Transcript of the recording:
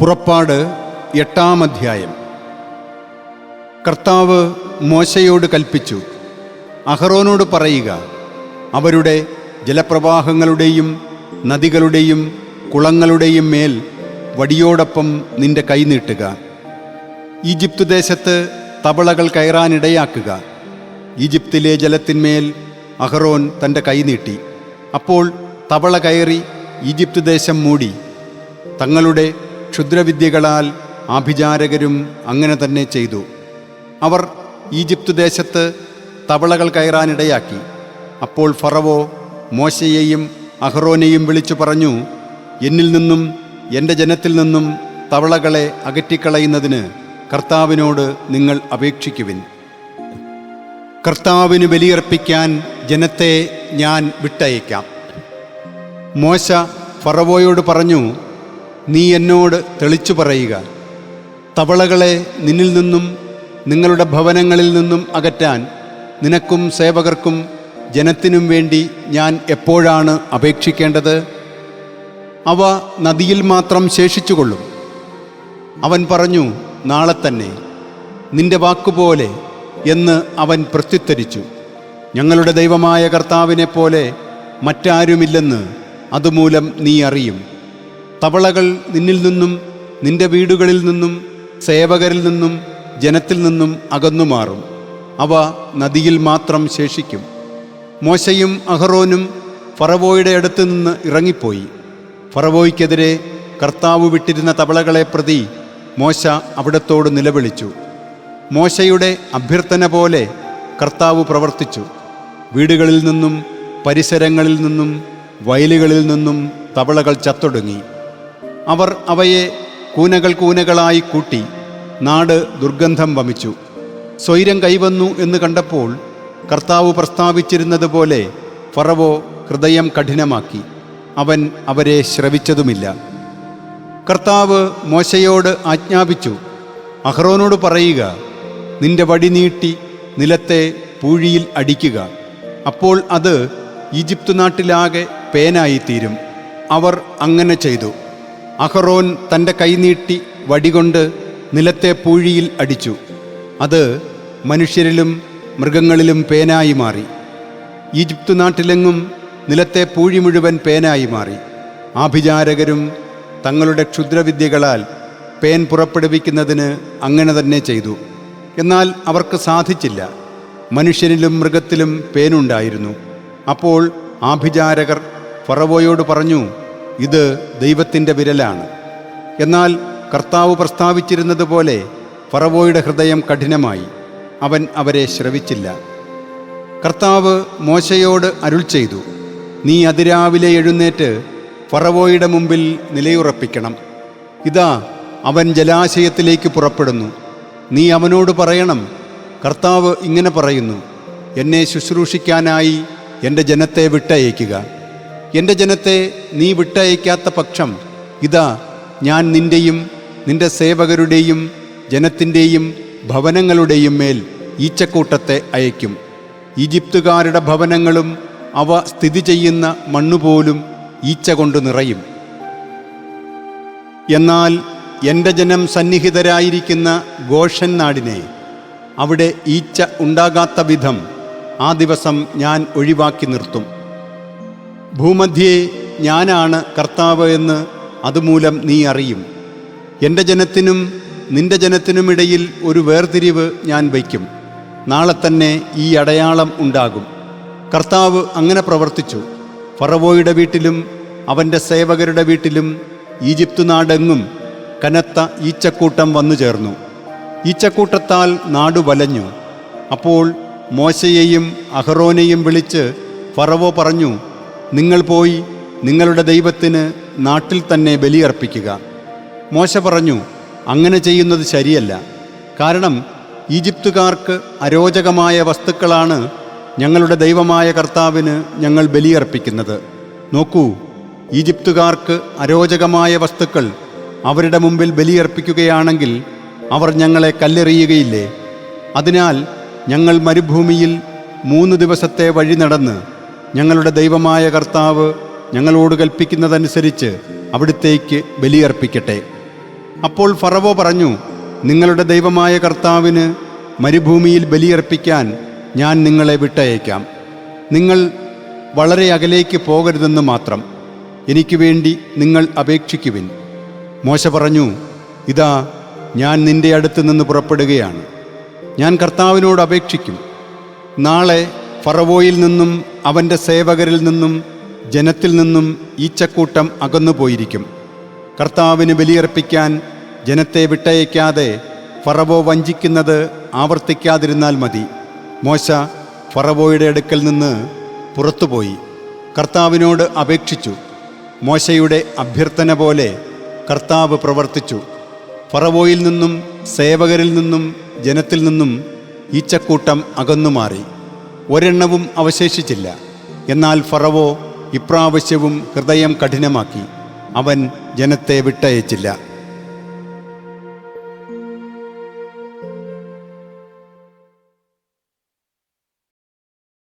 പുറപ്പാട് എട്ടാം അധ്യായം. കർത്താവ് മോശയോട് കൽപ്പിച്ചു അഹറോനോട് പറയുക അവരുടെ ജലപ്രവാഹങ്ങളുടെയും നദികളുടെയും കുളങ്ങളുടെയും മേൽ വടിയോടൊപ്പം നിന്റെ കൈനീട്ടുക ഈജിപ്ത് ദേശത്ത് തവളകൾ കയറാനിടയാക്കുക. ഈജിപ്തിലെ ജലത്തിന്മേൽ അഹറോൻ തന്റെ കൈനീട്ടി അപ്പോൾ തവള കയറി ഈജിപ്ത് ദേശം മൂടി. തങ്ങളുടെ ക്ഷുദ്രവിദ്യകളാൽ ആഭിചാരകരും അങ്ങനെ തന്നെ ചെയ്തു. അവർ ഈജിപ്ത് ദേശത്ത് തവളകൾ കയറാനിടയാക്കി. അപ്പോൾ ഫറവോ മോശയെയും അഹ്റോനെയും വിളിച്ചു പറഞ്ഞു എന്നിൽ നിന്നും എന്റെ ജനത്തിൽ നിന്നും തവളകളെ അകറ്റിക്കളയുന്നതിന് കർത്താവിനോട് നിങ്ങൾ അപേക്ഷിക്കുവിൻ. കർത്താവിന് ബലിയർപ്പിക്കാൻ ജനത്തെ ഞാൻ വിട്ടയക്കാം. മോശ ഫറവോയോട് പറഞ്ഞു നീ എന്നോട് തെളിച്ചു പറയുക. തവളകളെ നിന്നിൽ നിന്നും നിങ്ങളുടെ ഭവനങ്ങളിൽ നിന്നും അകറ്റാൻ നിനക്കും സേവകർക്കും ജനത്തിനും വേണ്ടി ഞാൻ എപ്പോഴാണ് അപേക്ഷിക്കേണ്ടത്? അവ നദിയിൽ മാത്രം ശേഷിച്ചുകൊള്ളും. അവൻ പറഞ്ഞു നാളെ തന്നെ. നിന്റെ വാക്കുപോലെ എന്ന് അവൻ പ്രത്യുത്തരിച്ചു. ഞങ്ങളുടെ ദൈവമായ കർത്താവിനെ പോലെ മറ്റാരുമില്ലെന്ന് അതുമൂലം നീ അറിയും. തവളകൾ നിന്നിൽ നിന്നും നിന്റെ വീടുകളിൽ നിന്നും സേവകരിൽ നിന്നും ജനത്തിൽ നിന്നും അകന്നു മാറും. അവ നദിയിൽ മാത്രം ശേഷിക്കും. മോശയും അഹറോനും ഫറവോയുടെ അടുത്ത് നിന്ന് ഇറങ്ങിപ്പോയി. ഫറവോയ്ക്കെതിരെ കർത്താവ് വിട്ടിരുന്ന തവളകളെ പ്രതി മോശ അവിടത്തോട് നിലവിളിച്ചു. മോശയുടെ അഭ്യർത്ഥന പോലെ കർത്താവ് പ്രവർത്തിച്ചു. വീടുകളിൽ നിന്നും പരിസരങ്ങളിൽ നിന്നും വയലുകളിൽ നിന്നും തവളകൾ ചത്തൊടുങ്ങി. അവർ അവയെ കൂനകൾ കൂനകളായി കൂട്ടി നാട് ദുർഗന്ധം വമിച്ചു. സ്വൈരം കൈവന്നു എന്ന് കണ്ടപ്പോൾ കർത്താവ് പ്രസ്താവിച്ചിരുന്നതുപോലെ ഫറവോ ഹൃദയം കഠിനമാക്കി. അവൻ അവരെ ശ്രവിച്ചതുമില്ല. കർത്താവ് മോശയോട് ആജ്ഞാപിച്ചു അഹ്റോനോട് പറയുക നിന്റെ വടി നീട്ടി നിലത്തെ പൂഴിയിൽ അടിക്കുക. അപ്പോൾ അത് ഈജിപ്ത് നാട്ടിലാകെ പേനായിത്തീരും. അവർ അങ്ങനെ ചെയ്തു. അഹറോൻ തന്റെ കൈനീട്ടി വടികൊണ്ട് നിലത്തെ പൂഴിയിൽ അടിച്ചു. അത് മനുഷ്യരിലും മൃഗങ്ങളിലും പേനായി മാറി. ഈജിപ്ത് നാട്ടിലെങ്ങും നിലത്തെ പൂഴി മുഴുവൻ പേനായി മാറി. ആഭിചാരകരും തങ്ങളുടെ ക്ഷുദ്രവിദ്യകളാൽ പേൻ പുറപ്പെടുവിക്കുന്നതിന് അങ്ങനെ തന്നെ ചെയ്തു. എന്നാൽ അവർക്ക് സാധിച്ചില്ല. മനുഷ്യനിലും മൃഗത്തിലും പേനുണ്ടായിരുന്നു. അപ്പോൾ ആഭിചാരകർ ഫറവോയോട് പറഞ്ഞു ഇത് ദൈവത്തിന്റെ വിരലാണ്. എന്നാൽ കർത്താവ് പ്രസ്താവിച്ചിരുന്നത് പോലെ ഫറവോയുടെ ഹൃദയം കഠിനമായി. അവൻ അവരെ ശ്രവിച്ചില്ല. കർത്താവ് മോശയോട് അരുൾ ചെയ്തു നീ അതിരാവിലെ എഴുന്നേറ്റ് ഫറവോയുടെ മുമ്പിൽ നിലയുറപ്പിക്കണം. ഇതാ അവൻ ജലാശയത്തിലേക്ക് പുറപ്പെടുന്നു. നീ അവനോട് പറയണം കർത്താവ് ഇങ്ങനെ പറയുന്നു എന്നെ ശുശ്രൂഷിക്കാനായി എന്റെ ജനത്തെ വിട്ടയക്കുക. എന്റെ ജനത്തെ നീ വിട്ടയക്കാത്ത പക്ഷം ഇതാ ഞാൻ നിന്റെയും നിന്റെ സേവകരുടെയും ജനത്തിന്റെയും ഭവനങ്ങളുടെയും മേൽ ഈച്ചക്കൂട്ടത്തെ അയക്കും ഈജിപ്തുകാരുടെ ഭവനങ്ങളും അവ സ്ഥിതി ചെയ്യുന്ന മണ്ണുപോലും ഈച്ച കൊണ്ട് നിറയും. എന്നാൽ എന്റെ ജനം സന്നിഹിതരായിരിക്കുന്ന ഗോഷൻ നാടിനെ അവിടെ ഈച്ച ഉണ്ടാകാത്ത വിധം ആ ദിവസം ഞാൻ ഒഴിവാക്കി നിർത്തും. ഭൂമധ്യേ ഞാനാണ് കർത്താവ് എന്ന് അതുമൂലം നീ അറിയും. എന്റെ ജനത്തിനും നിന്റെ ജനത്തിനുമിടയിൽ ഒരു വേർതിരിവ് ഞാൻ വയ്ക്കും. നാളെ തന്നെ ഈ അടയാളം ഉണ്ടാകും. കർത്താവ് അങ്ങനെ പ്രവർത്തിച്ചു. ഫറവോയുടെ വീട്ടിലും അവന്റെ സേവകരുടെ വീട്ടിലും ഈജിപ്ത് നാടെങ്ങും കനത്ത ഈച്ചക്കൂട്ടം വന്നു ചേർന്നു. ഈച്ചക്കൂട്ടത്താൽ നാടു വലഞ്ഞു. അപ്പോൾ മോശയെയും അഹറോനെയും വിളിച്ച് ഫറവോ പറഞ്ഞു നിങ്ങൾ പോയി നിങ്ങളുടെ ദൈവത്തിന് നാട്ടിൽ തന്നെ ബലിയർപ്പിക്കുക. മോശ പറഞ്ഞു അങ്ങനെ ചെയ്യുന്നത് ശരിയല്ല. കാരണം ഈജിപ്തുകാർക്ക് അരോചകമായ വസ്തുക്കളാണ് ഞങ്ങളുടെ ദൈവമായ കർത്താവിന് ഞങ്ങൾ ബലിയർപ്പിക്കുന്നത്. നോക്കൂ ഈജിപ്തുകാർക്ക് അരോചകമായ വസ്തുക്കൾ അവരുടെ മുമ്പിൽ ബലിയർപ്പിക്കുകയാണെങ്കിൽ അവർ ഞങ്ങളെ കല്ലെറിയുകയില്ലേ? അതിനാൽ ഞങ്ങൾ മരുഭൂമിയിൽ മൂന്ന് ദിവസത്തെ വഴി നടന്ന് ഞങ്ങളുടെ ദൈവമായ കർത്താവ് ഞങ്ങളോട് കൽപ്പിക്കുന്നതനുസരിച്ച് അവിടുത്തേക്ക് ബലിയർപ്പിക്കട്ടെ. അപ്പോൾ ഫറവോ പറഞ്ഞു നിങ്ങളുടെ ദൈവമായ കർത്താവിന് മരുഭൂമിയിൽ ബലിയർപ്പിക്കാൻ ഞാൻ നിങ്ങളെ വിട്ടയക്കാം. നിങ്ങൾ വളരെ അകലേക്ക് പോകരുതെന്ന് മാത്രം. എനിക്ക് വേണ്ടി നിങ്ങൾ അപേക്ഷിക്കുവിൻ. മോശ പറഞ്ഞു ഇതാ ഞാൻ നിന്റെ അടുത്ത് നിന്ന് പുറപ്പെടുകയാണ്. ഞാൻ കർത്താവിനോട് അപേക്ഷിക്കും. നാളെ ഫറവോയിൽ നിന്നും അവന്റെ സേവകരിൽ നിന്നും ജനത്തിൽ നിന്നും ഈച്ചക്കൂട്ടം അകന്നുപോയിരിക്കും. കർത്താവിന് ബലിയർപ്പിക്കാൻ ജനത്തെ വിട്ടയക്കാതെ ഫറവോ വഞ്ചിക്കുന്നത് ആവർത്തിക്കാതിരുന്നാൽ മതി. മോശ ഫറവോയുടെ അടുക്കൽ നിന്ന് പുറത്തുപോയി. കർത്താവിനോട് അപേക്ഷിച്ചു. മോശയുടെ അഭ്യർത്ഥന പോലെ കർത്താവ് പ്രവർത്തിച്ചു. ഫറവോയിൽ നിന്നും സേവകരിൽ നിന്നും ജനത്തിൽ നിന്നും ഈച്ചക്കൂട്ടം അകന്നുമാറി. ഒരെണ്ണവും അവശേഷിച്ചില്ല. എന്നാൽ ഫറവോ ഇപ്രാവശ്യവും ഹൃദയം കഠിനമാക്കി. അവൻ ജനത്തെ വിട്ടയച്ചില്ല.